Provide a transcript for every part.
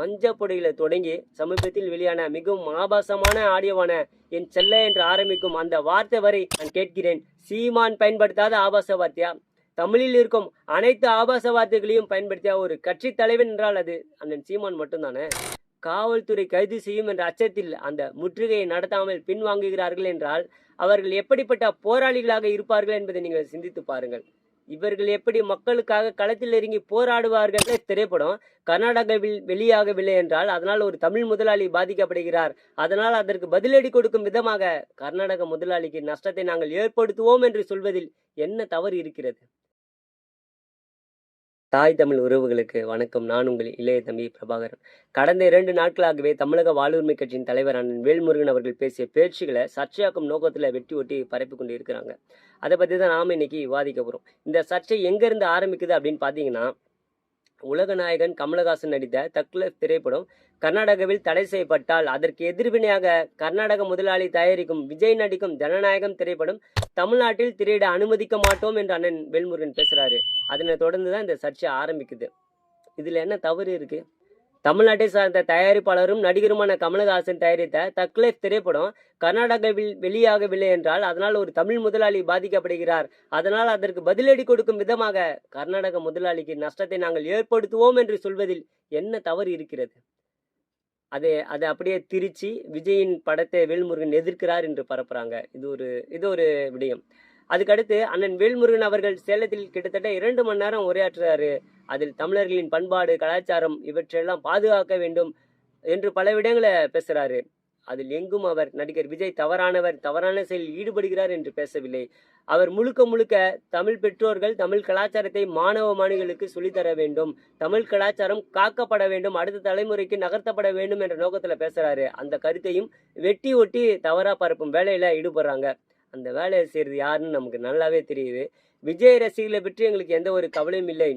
மஞ்ச தொடங்கி சமீபத்தில் வெளியான மிகவும் ஆபாசமான ஆடியோவான என் செல்ல என்று ஆரம்பிக்கும் அந்த வார்த்தை வரை நான் கேட்கிறேன். சீமான் பயன்படுத்தாத ஆபாச வார்த்தையா? தமிழில் இருக்கும் அனைத்து ஆபாச வார்த்தைகளையும் பயன்படுத்திய ஒரு கட்சி தலைவன் என்றால் அது அண்ணன் சீமான் மட்டும்தானே? காவல்துறை கைது செய்யும் என்ற அச்சத்தில் அந்த முற்றுகையை நடத்தாமல் பின்வாங்குகிறார்கள் என்றால் அவர்கள் எப்படிப்பட்ட போராளிகளாக இருப்பார்கள் என்பதை நீங்கள் சிந்தித்து பாருங்கள். இவர்கள் எப்படி மக்களுக்காக களத்தில் இறங்கி போராடுவார்கள் திரைப்படம் கர்நாடகாவில் வெளியாகவில்லை என்றால் அதனால் ஒரு தமிழ் முதலாளி பாதிக்கப்படுகிறார். அதனால் அதற்கு பதிலடி கொடுக்கும் விதமாக கர்நாடக முதலாளிக்கு நஷ்டத்தை நாங்கள் ஏற்படுத்துவோம் என்று சொல்வதில் என்ன தவறு இருக்கிறது? தாய் தமிழ் உறவுகளுக்கு வணக்கம். நான் உங்கள் இளைய தம்பி பிரபாகரன். கடந்த இரண்டு நாட்களாகவே தமிழக வாழ்வுரிமை கட்சியின் தலைவர் அண்ணன் வேல்முருகன் அவர்கள் பேசிய பேச்சுகளை சர்ச்சையாக்கும் நோக்கத்தில் வெட்டி ஒட்டி பரப்பி கொண்டு இருக்கிறாங்க. அதை பற்றி தான் நாம் இன்னைக்கு விவாதிக்க போகிறோம் இந்த சர்ச்சை எங்கேருந்து ஆரம்பிக்குது அப்படின்னு பார்த்தீங்கன்னா உலகநாயகன் கமலஹாசன் நடித்த தக்லஃப் திரைப்படம் கர்நாடகாவில் தடை செய்யப்பட்டால் அதற்கு எதிர்வினையாக கர்நாடக முதலாளி தயாரிக்கும் விஜய் நடிக்கும் ஜனநாயகம் திரைப்படம் தமிழ்நாட்டில் திரையிட அனுமதிக்க மாட்டோம் என்று அண்ணன் வேல்முருகன் பேசுகிறாரு அதனை தொடர்ந்து தான் இந்த சர்ச்சை ஆரம்பிக்குது. இதில் என்ன தவறு இருக்குது தமிழ்நாட்டை சார்ந்த தயாரிப்பாளரும் நடிகருமான கமலஹாசன் தயாரித்த தக்லைஃப் திரைப்படம் கர்நாடகாவில் வெளியாகவில்லை என்றால் அதனால் ஒரு தமிழ் முதலாளி பாதிக்கப்படுகிறார். அதனால் அதற்கு பதிலடி கொடுக்கும் விதமாக கர்நாடக முதலாளிக்கு நஷ்டத்தை நாங்கள் ஏற்படுத்துவோம் என்று சொல்வதில் என்ன தவறு இருக்கிறது? அதை அதை அப்படியே திரிச்சு விஜயின் படத்தை வேல்முருகன் எதிர்க்கிறார் என்று பரப்புறாங்க. இது ஒரு இது ஒரு விடயம். அதுக்கடுத்து அண்ணன் வேல்முருகன் அவர்கள் சேலத்தில் கிட்டத்தட்ட இரண்டு மணி நேரம் உரையாற்றுறாரு. அதில் தமிழர்களின் பண்பாடு கலாச்சாரம் இவற்றையெல்லாம் பாதுகாக்க வேண்டும் என்று பல விடங்களை பேசுறாரு. அதில் எங்கும் அவர் நடிகர் விஜய் தவறானவர் தவறான செயலில் ஈடுபடுகிறார் என்று பேசவில்லை. அவர் முழுக்க முழுக்க தமிழ் பெற்றோர்கள் தமிழ் கலாச்சாரத்தை மாணவ மாணவிகளுக்கு சொல்லித்தர வேண்டும். தமிழ் கலாச்சாரம் காக்கப்பட வேண்டும் அடுத்த தலைமுறைக்கு நகர்த்தப்பட வேண்டும் என்ற நோக்கத்தில் பேசுறாரு. அந்த கருத்தையும் வெட்டி ஒட்டி தவறா பரப்பும் வேலையில ஈடுபடுறாங்க. அந்த வேலையை செய்கிறது யாருன்னு நமக்கு நல்லாவே தெரியுது. விஜய் ரசிகர்களை பற்றி எங்களுக்கு எந்த ஒரு கவலையும் இல்லை.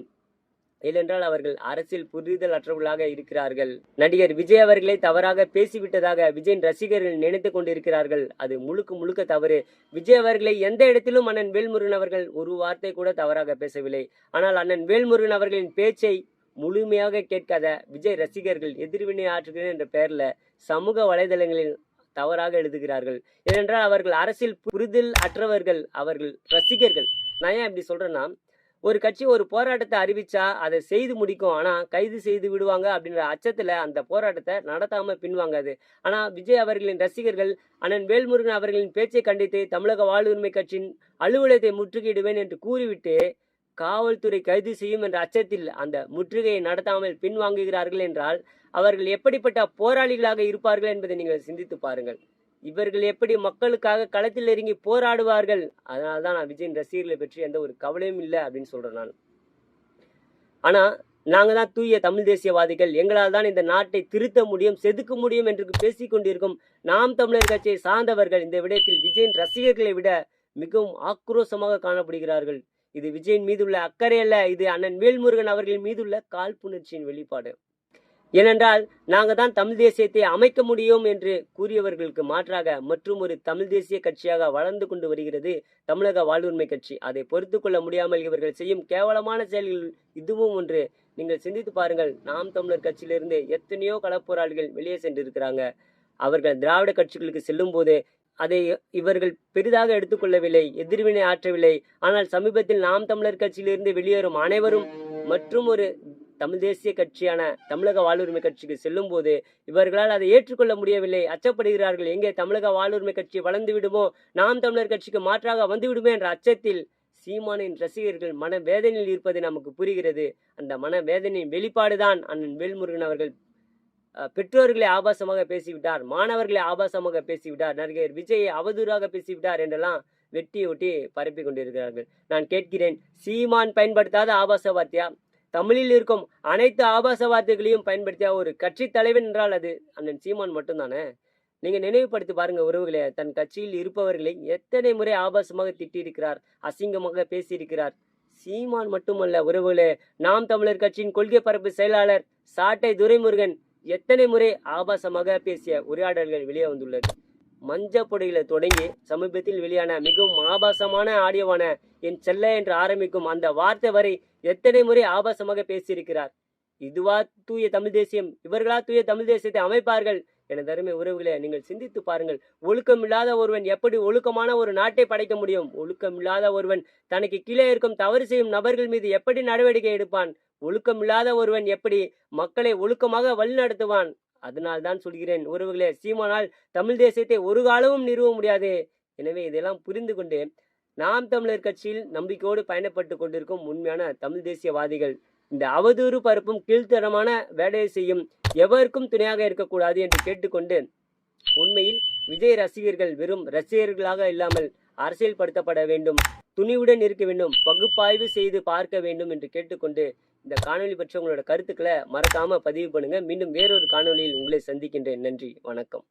ஏனென்றால் அவர்கள் அரசியல் புரிதல் அற்றவர்களாக இருக்கிறார்கள். நடிகர் விஜய் அவர்களை தவறாக பேசிவிட்டதாக விஜயின் ரசிகர்கள் நினைத்து கொண்டிருக்கிறார்கள். அது முழுக்க முழுக்க தவறு. விஜய் அவர்களை எந்த இடத்திலும் அண்ணன் வேல்முருகன் அவர்கள் ஒரு வார்த்தை கூட தவறாக பேசவில்லை. ஆனால் அண்ணன் வேல்முருகன் அவர்களின் பேச்சை முழுமையாக கேட்காத விஜய் ரசிகர்கள் எதிர்வினை ஆற்றுகிறேன் என்ற பெயரில் சமூக வலைதளங்களில் தவறாக எழுதுகிறார்கள். ஏனென்றால் அவர்கள் அரசியல் புரிதல் அற்றவர்கள் அவர்கள் ரசிகர்கள். நான் ஏன் இப்படி சொல்றேன்னா ஒரு கட்சி ஒரு போராட்டத்தை அறிவிச்சா அதை செய்து முடிக்கும். ஆனா கைது செய்து விடுவாங்க அப்படின்ற அச்சத்துல அந்த போராட்டத்தை நடத்தாம பின்வாங்காது ஆனா விஜய் அவர்களின் ரசிகர்கள் அண்ணன் வேல்முருகன் அவர்களின் பேச்சை கண்டித்து தமிழக வாழ்வுரிமை கட்சியின் அலுவலகத்தை முற்றுகையிடுவேன் என்று கூறிவிட்டு காவல்துறை கைது செய்யும் என்ற அச்சத்தில் அந்த முற்றுகையை நடத்தாமல் பின்வாங்குகிறார்கள் என்றால் அவர்கள் எப்படிப்பட்ட போராளிகளாக இருப்பார்கள் என்பதை நீங்கள் சிந்தித்து பாருங்கள். இவர்கள் எப்படி மக்களுக்காக களத்தில் இறங்கி போராடுவார்கள்? அதனால தான் நான் விஜயின் ரசிகர்களை பற்றி எந்த ஒரு கவலையும் இல்லை அப்படின்னு சொல்றேன் நான். ஆனால் நாங்கள் தான் தூய தமிழ் தேசியவாதிகள். எங்களால் தான் இந்த நாட்டை திருத்த முடியும் செதுக்க முடியும் என்று பேசிக்கொண்டிருக்கும் நாம் தமிழர் கட்சியை சார்ந்தவர்கள் இந்த விடயத்தில் விஜயின் ரசிகர்களை விட மிகவும் ஆக்ரோஷமாக காணப்படுகிறார்கள். இது விஜயின் மீதுள்ள அக்கறை அல்ல இது அண்ணன் வேல்முருகன் அவர்கள் மீதுள்ள காழ்ப்புணர்ச்சியின் வெளிப்பாடு. ஏனென்றால் நாங்கள் தான் தமிழ் தேசியத்தை அமைக்க முடியும் என்று கூறியவர்களுக்கு மாற்றாக மற்றும் ஒரு தமிழ் தேசிய கட்சியாக வளர்ந்து கொண்டு வருகிறது தமிழக வாழ்வுரிமை கட்சி. அதை பொறுத்து கொள்ள முடியாமல் இவர்கள் செய்யும் கேவலமான செயல்கள் இதுவும் ஒன்று. நீங்கள் சிந்தித்து பாருங்கள் நாம் தமிழர் கட்சியிலிருந்து எத்தனையோ களப்போராளிகள் வெளியே சென்றிருக்கிறாங்க. அவர்கள் திராவிட கட்சிகளுக்கு செல்லும் போது அதை இவர்கள் பெரிதாக எடுத்துக்கொள்ளவில்லை எதிர்வினை ஆற்றவில்லை. ஆனால் சமீபத்தில் நாம் தமிழர் கட்சியிலிருந்து வெளியேறும் அனைவரும் மற்றும் ஒரு தமிழ் தேசிய கட்சியான தமிழக வாழ்வுரிமை கட்சிக்கு செல்லும் போது இவர்களால் அதை ஏற்றுக்கொள்ள முடியவில்லை. அச்சப்படுகிறார்கள். எங்கே தமிழக வாழ்வுரிமை கட்சி வளர்ந்து விடுமோ? நாம் தமிழர் கட்சிக்கு மாற்றாக வந்துவிடுமோ என்ற அச்சத்தில் சீமானின் ரசிகர்கள் மன வேதனையில் இருப்பது நமக்கு புரிகிறது. அந்த மன வேதனையின் வெளிப்பாடுதான் அண்ணன் வேல்முருகன் அவர்கள் பெற்றோர்களை ஆபாசமாக பேசிவிட்டார் மாணவர்களை ஆபாசமாக பேசிவிட்டார் நடிகர் விஜயை அவதூறாக பேசிவிட்டார் என்றெல்லாம் வெட்டி ஒட்டி பரப்பி கொண்டிருக்கிறார்கள். நான் கேட்கிறேன் சீமான் பயன்படுத்தாத ஆபாச வார்த்தையா? தமிழில் இருக்கும் அனைத்து ஆபாச வார்த்தைகளையும் பயன்படுத்திய ஒரு கட்சி தலைவன் என்றால் அது அண்ணன் சீமான் மட்டும்தானே? நீங்க நினைவுபடுத்தி பாருங்க உறவுகளே தன் கட்சியில் இருப்பவர்களை எத்தனை முறை ஆபாசமாக திட்டியிருக்கிறார் அசிங்கமாக பேசியிருக்கிறார். சீமான் மட்டுமல்ல உறவுகளே நாம் தமிழர் கட்சியின் கொள்கை பரப்பு செயலாளர் சாட்டை துரைமுருகன் எத்தனை முறை ஆபாசமாக பேசிய உரையாடல்கள் வெளியே வந்துள்ளது. மஞ்ச தொடங்கி சமீபத்தில் வெளியான மிகவும் ஆபாசமான ஆடியோவான என் செல்ல என்று ஆரம்பிக்கும் அந்த வார்த்தை வரை எத்தனை முறை ஆபாசமாக பேசியிருக்கிறார். இதுவா தூய தமிழ் தேசியம்? இவர்களா தூய தமிழ் தேசியத்தை அமைப்பார்கள்? என தருமை உறவுகளை நீங்கள் சிந்தித்து பாருங்கள். ஒழுக்கமில்லாத ஒருவன் எப்படி ஒழுக்கமான ஒரு நாட்டை படைக்க முடியும்? ஒழுக்கமில்லாத ஒருவன் தனக்கு கீழே இருக்கும் தவறு செய்யும் நபர்கள் மீது எப்படி நடவடிக்கை எடுப்பான்? ஒழுக்கமில்லாத ஒருவன் எப்படி மக்களை ஒழுக்கமாக வழிநடத்துவான்? அதனால் தான் சொல்கிறேன். உறவுகளே சீமானால் தமிழ் தேசியத்தை ஒரு காலமும் நிறுவ முடியாது. எனவே இதெல்லாம் புரிந்து கொண்டு நாம் தமிழர் கட்சியில் நம்பிக்கையோடு பயணப்பட்டு கொண்டிருக்கும் உண்மையான தமிழ் தேசியவாதிகள் இந்த அவதூறு பரப்பும் கீழ்த்தரமான வேலையை செய்யும் எவருக்கும் துணையாக இருக்கக்கூடாது என்று கேட்டுக்கொண்டு உண்மையில் விஜய் ரசிகர்கள் வெறும் ரசிகர்களாக இல்லாமல் அரசியல்படுத்தப்பட வேண்டும். துணிவுடன் இருக்க வேண்டும் பகுப்பாய்வு செய்து பார்க்க வேண்டும் என்று கேட்டுக்கொண்டு இந்த காணொளி பற்றி உங்களோட கருத்துக்களை மறக்காம பதிவு பண்ணுங்க. மீண்டும் வேறொரு காணொளியில் உங்களை சந்திக்கின்றேன். நன்றி வணக்கம்.